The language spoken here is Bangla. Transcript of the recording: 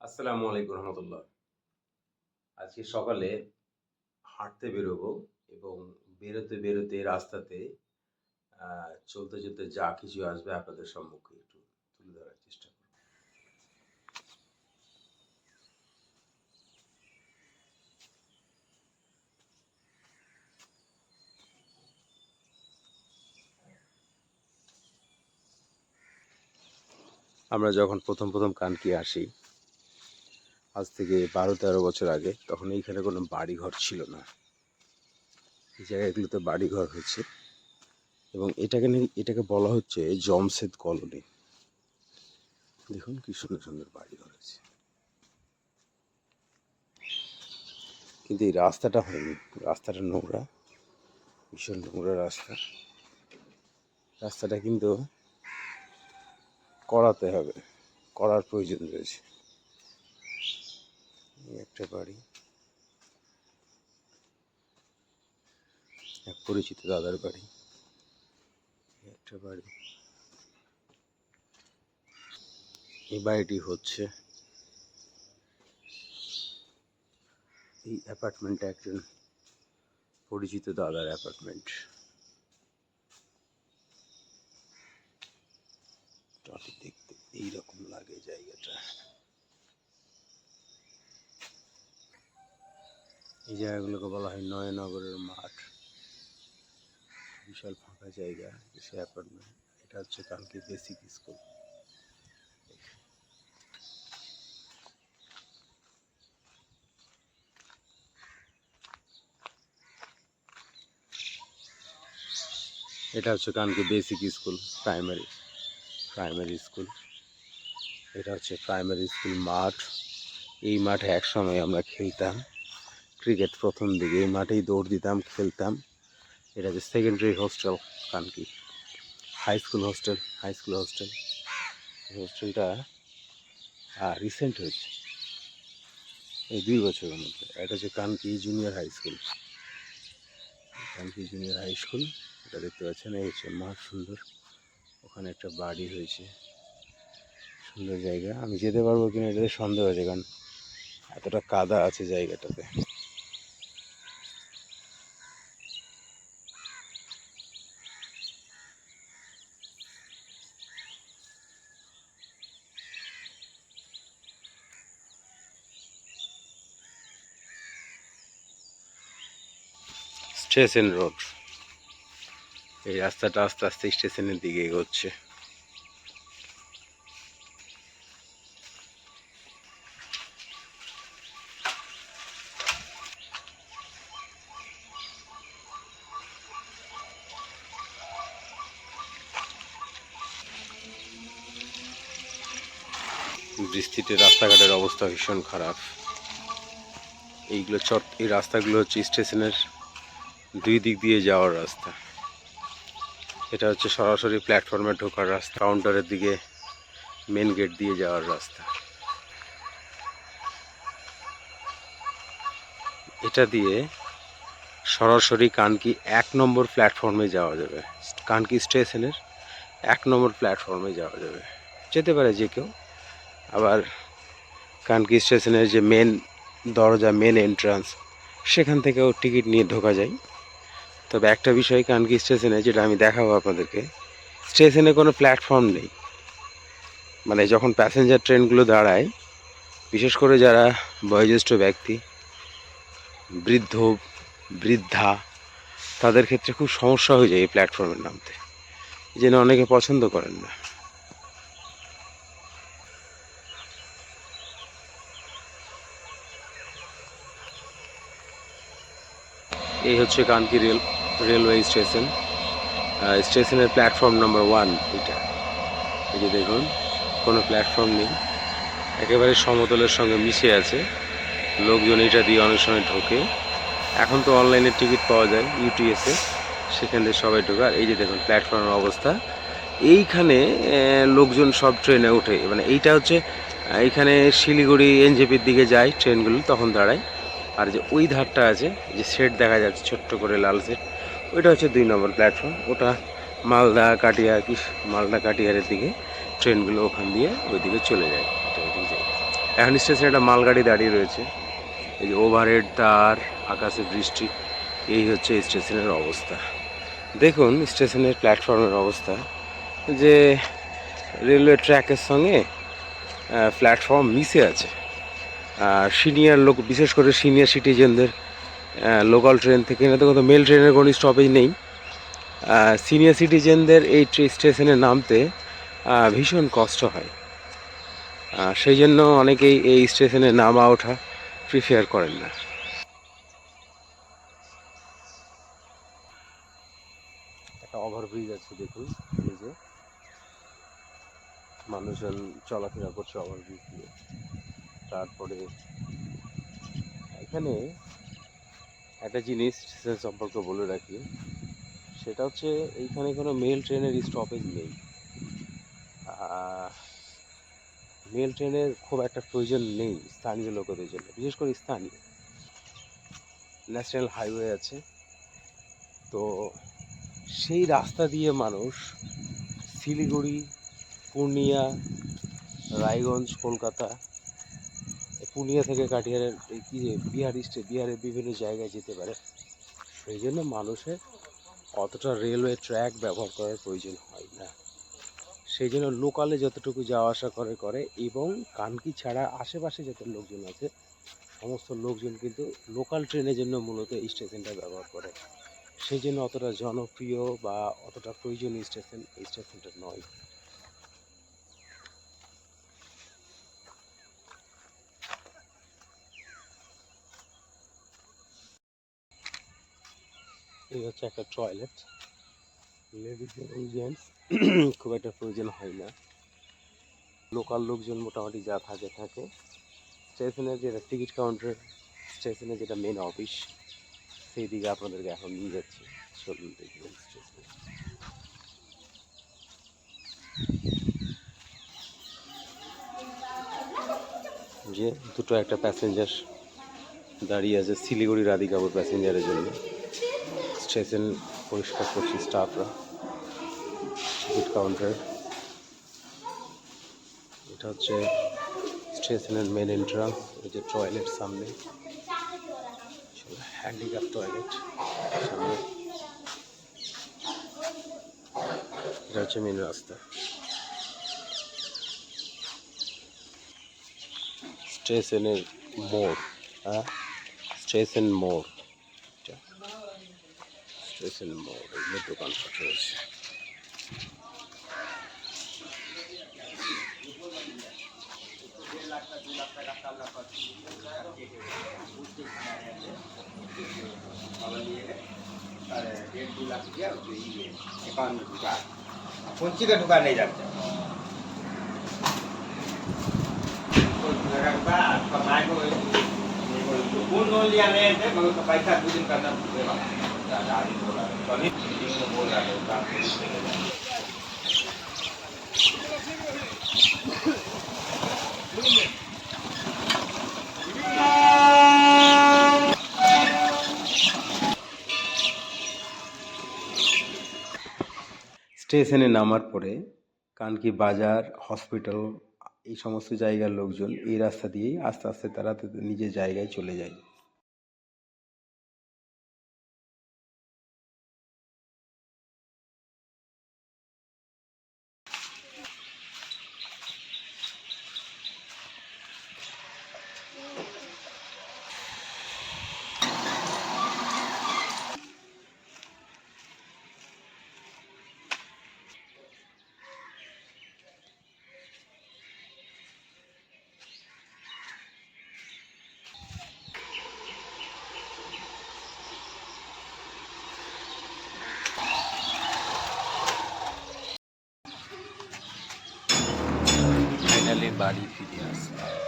আসসালামু আলাইকুম রহমতুল্লাহ। আজকে সকালে হাঁটতে বেরোবো এবং বেরোতে বেরোতে রাস্তাতে চলতে চলতে যা কিছু আসবে আপনাদের সম্মুখে একটু তুলে ধরার চেষ্টা করব। আমরা যখন প্রথম প্রথম কানকি আসি আজ থেকে বারো তেরো বছর আগে তখন এইখানে কোনো বাড়িঘর ছিল না। এই জায়গাগুলোতে বাড়িঘর হয়েছে এবং এটাকে এটাকে বলা হচ্ছে জমশেদ কলোনি। দেখুন কি সুন্দর সুন্দর বাড়িঘর আছে। কিন্তু এই রাস্তাটা হয়নি। রাস্তাটা নোংরা, ভীষণ নোংরা রাস্তা। রাস্তাটা কিন্তু করাতে হবে, করার প্রয়োজন রয়েছে। একটা বাড়ি। এক পরিচিত দাদার বাড়ি। একটা বাড়ি। এই বাড়িটি হচ্ছে এই অ্যাপার্টমেন্টটা একজন পরিচিত দাদার অ্যাপার্টমেন্ট। দেখতে এইরকম লাগে জায়গাটা। এই জায়গাগুলোকে বলা হয় নয়নগরের মাঠ। বিশাল ফাঁকা জায়গা সে অ্যাপার্টমেন্ট। এটা হচ্ছে কালকে বেসিক স্কুল। এটা হচ্ছে Kanki basic school, primary primary school. এটা হচ্ছে প্রাইমারি স্কুল মাঠ। এই মাঠে একসময় আমরা খেলতাম। ক্রিকেট প্রথম দিকে। এই মাঠেই দৌড় দিতাম, খেলতাম। এটা হচ্ছে secondary hostel Kanki high school hostel high school hostel হোস্টেলটা recent হয়েছে। এই দুই বছরের মধ্যে। এটা হচ্ছে Kanki junior high school Kanki junior high school এটা দেখতে পাচ্ছেন, এই হচ্ছে মাঠ সুন্দর। ওখানে একটা বাড়ি হয়েছে। সুন্দর জায়গা। আমি যেতে পারব কিনা এটাতে সন্দেহ আছে, কারণ এতটা কাদা আছে জায়গাটাতে। Station road. এই রাস্তাটা আস্তে আস্তে স্টেশনের দিকে এগোচ্ছে। বৃষ্টিতে রাস্তাঘাটের অবস্থা ভীষণ খারাপ। এইগুলো চট এই রাস্তাগুলো হচ্ছে স্টেশনের দুই দিক দিয়ে যাওয়ার রাস্তা। এটা হচ্ছে সরাসরি প্ল্যাটফর্মে ঢোকার রাস্তা কাউন্টারের দিকে মেন গেট দিয়ে যাওয়ার রাস্তা। এটা দিয়ে সরাসরি কানকি এক নম্বর প্ল্যাটফর্মে যাওয়া যাবে। কানকি স্টেশনের এক নম্বর প্ল্যাটফর্মে যাওয়া যাবে। যেতে পারে যে কেউ। আবার কানকি স্টেশনের যে মেন দরজা মেন এন্ট্রান্স সেখান থেকেও টিকিট নিয়ে ঢোকা যায়। তবে একটা বিষয় কানকি স্টেশনে, যেটা আমি দেখাবো আপনাদেরকে, স্টেশনে কোনো প্ল্যাটফর্ম নেই। মানে যখন প্যাসেঞ্জার ট্রেনগুলো দাঁড়ায়, বিশেষ করে যারা বয়োজ্যেষ্ঠ ব্যক্তি, বৃদ্ধ, বৃদ্ধা, তাদের ক্ষেত্রে খুব সমস্যা হয়ে যায় এই প্ল্যাটফর্মের নামতে। জন্য অনেকে পছন্দ করেন না। এই হচ্ছে কানকি রেল। Railway station. স্টেশনের প্ল্যাটফর্ম নাম্বার ওয়ান এটা। এই যে দেখুন, কোনো প্ল্যাটফর্ম নেই। একেবারে সমতলের সঙ্গে মিশে আছে। লোকজন এটা দিয়ে অনেক সময় ঢোকে। এখন তো অনলাইনে টিকিট পাওয়া যায় ইউটিএসে সেখান থেকে সবাই ঢোকে। আর এই যে দেখুন, প্ল্যাটফর্মের অবস্থা। এইখানে লোকজন সব ট্রেনে ওঠে। মানে এইটা হচ্ছে এইখানে শিলিগুড়ি, এনজেপির দিকে যায় ট্রেনগুলো, তখন দাঁড়ায়। আর যে ওই ধারটা আছে, যে সেট দেখা যাচ্ছে, ছোট্ট করে লাল সেট ওইটা হচ্ছে দুই নম্বর প্ল্যাটফর্ম ওটা মালদা কাটিয়া কি, মালদা কাটিয়ারের দিকে ট্রেনগুলো ওখান দিয়ে ওইদিকে চলে যায়, এটা যায়। এখন স্টেশনে একটা মালগাড়ি দাঁড়িয়ে রয়েছে। এই যে ওভারহেড তার, আকাশে বৃষ্টি, এই হচ্ছে স্টেশনের অবস্থা। দেখুন স্টেশনের প্ল্যাটফর্মের অবস্থা, যে রেলওয়ে ট্র্যাকের সঙ্গে প্ল্যাটফর্ম মিশে আছে। আর সিনিয়র লোক, বিশেষ করে সিনিয়র সিটিজেনদের লোকাল ট্রেন থেকে। না তো কোনো মেল ট্রেনের কোনো স্টপেজ নেই। সিনিয়র সিটিজেনদের এই স্টেশনে নামতে ভীষণ কষ্ট হয়। সেই জন্য অনেকেই এই স্টেশনে নামা ওঠা প্রিফেয়ার করেন না। একটা ওভারব্রিজ আছে দেখুন, এই যে। মানুষজন চলাফেরা করছে ওভারব্রিজ দিয়ে। তারপরে এখানে একটা জিনিস স্টেশন সম্পর্কে বলে রাখি, সেটা হচ্ছে এইখানে কোনো মেল ট্রেনের স্টপেজ নেই। মেল ট্রেনের খুব একটা প্রয়োজন নেই স্থানীয় লোকেদের জন্য, বিশেষ করে স্থানীয়। ন্যাশনাল হাইওয়ে আছে। তো সেই রাস্তা দিয়ে মানুষ শিলিগুড়ি, পূর্ণিয়া, রায়গঞ্জ, কলকাতা পূর্ণিয়া থেকে কাটিয়ারের এই কি বিহার স্টে বিহারের বিভিন্ন জায়গায় যেতে পারে। সেই জন্য মানুষের অতটা রেলওয়ে ট্র্যাক ব্যবহার করার প্রয়োজন হয় না। সেই জন্য লোকালে যতটুকু যাওয়া আসা করে করে এবং কানকি ছাড়া আশেপাশে যত লোকজন আছে, সমস্ত লোকজন কিন্তু লোকাল ট্রেনের জন্য মূলত স্টেশনটা ব্যবহার করে। সেই জন্য অতটা জনপ্রিয় বা অতটা প্রয়োজনীয় স্টেশন এই স্টেশনটা নয়। এই হচ্ছে একটা টয়লেট লেডিস এবং জেন্টস খুব একটা প্রয়োজন হয় না। লোকাল লোকজন মোটামুটি যা থাকে থাকে। স্টেশনের যেটা টিকিট কাউন্টার স্টেশনের যেটা মেন অফিস সেই দিকে আপনাদেরকে এখন নিয়ে যাচ্ছি। চলুন দেখবেন স্টেশনে যে দুটো একটা প্যাসেঞ্জার দাঁড়িয়ে আছে শিলিগুড়ি রাধিকাপুর প্যাসেঞ্জারের জন্য। স্টেশন পরিষ্কার করছে স্টাফরা টিকিট কাউন্টার এটা হচ্ছে স্টেশনের মেন এন্ট্রান্স এই যে টয়লেট সামনে। হ্যান্ডিক্যাপ টয়লেট সামনে। এটা হচ্ছে মেন রাস্তা। স্টেশনের মোড় হ্যাঁ? স্টেশন মোড়। স্টেশন মোড় এগুলো দোকানপাট রয়েছে कुंची का दुकान नहीं जाते कौन लोन लिया नहीं थे मगर तो पैसा दो दिन का স্টেশনে নামার পরে কানকি বাজার, হসপিটাল, এই সমস্ত জায়গার লোকজন এই রাস্তা দিয়েই আস্তে আস্তে তারা নিজের জায়গায় চলে যায়। বাড়ি ফিরে আসলাম